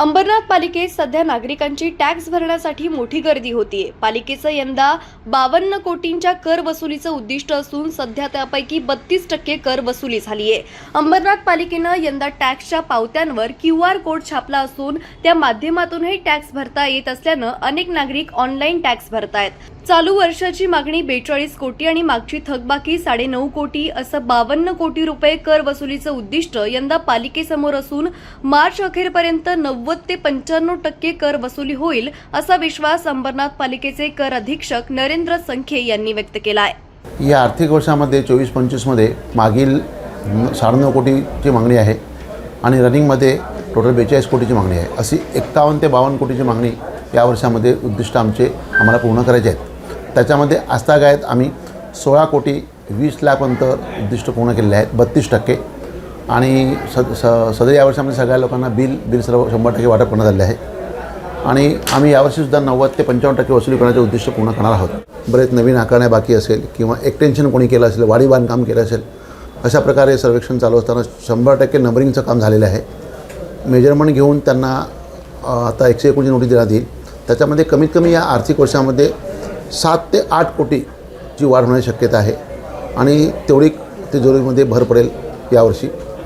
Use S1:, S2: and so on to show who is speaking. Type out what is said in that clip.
S1: अंबरनाथ पालिकेत सध्या नागरिकांची टॅक्स भरण्यासाठी मोठी गर्दी होतीये. पालिकेचं यंदा बावन्न कोटींच्या कर वसुलीचं उद्दिष्ट असून सध्या त्यापैकी बत्तीस टक्के कर वसुली झालीये. अंबरनाथ पालिकेनं यंदा टॅक्सच्या पावत्यांवर क्यू आर कोड छापला असून त्या माध्यमातूनही टॅक्स भरता येत असल्यानं अनेक नागरिक ऑनलाईन टॅक्स भरतायत. चालू वर्षाची मागणी बेचाळीस कोटी आणि मागची थकबाकी साडेनऊ कोटी असं बावन्न कोटी रुपये कर वसुलीचं उद्दिष्ट यंदा पालिकेसमोर असून मार्च अखेरपर्यंत नव्वद ते पंच्याण्णव टक्के कर वसुली होईल असा विश्वास अंबरनाथ पालिकेचे कर अधीक्षक नरेंद्र संखे यांनी व्यक्त केला आहे
S2: या आर्थिक वर्षामध्ये चोवीस पंचवीसमध्ये मागील साडेनऊ कोटीची मागणी आहे आणि रनिंगमध्ये टोटल बेचाळीस कोटीची मागणी आहे. अशी एक्कावन्न ते बावन्न कोटीची मागणी या वर्षामध्ये उद्दिष्ट आमचे आम्हाला पूर्ण करायचे आहेत. त्याच्यामध्ये आस्थागायत आम्ही सोळा कोटी वीस लाखपर्यंत उद्दिष्ट पूर्ण केलेले आहेत. बत्तीस टक्के. आणि स स सदर या वर्षामध्ये सगळ्या लोकांना बिल बिल सर्व शंभर टक्के वाटप करण्यात आले आहे. आणि आम्ही यावर्षीसुद्धा नव्वद ते पंचावन्न टक्के वसुली करण्याचे उद्दिष्ट पूर्ण करणार आहोत. बरेच नवीन आकारण्या बाकी असेल किंवा एक्सटेन्शन कोणी केलं असेल वाढी बांधकाम केलं असेल अशा प्रकारे सर्वेक्षण चालू असताना शंभर टक्के नंबरिंगचं काम झालेलं आहे. मेजरमेंट घेऊन त्यांना आता एकशे एकोणीस नोटीस देण्यात येईल. त्याच्यामध्ये कमीत कमी या आर्थिक वर्षामध्ये सात ते आठ कोटीची वाढ होण्याची शक्यता आहे. आणि तेवढी तिजोरीमध्ये भर पडेल यावर्षी.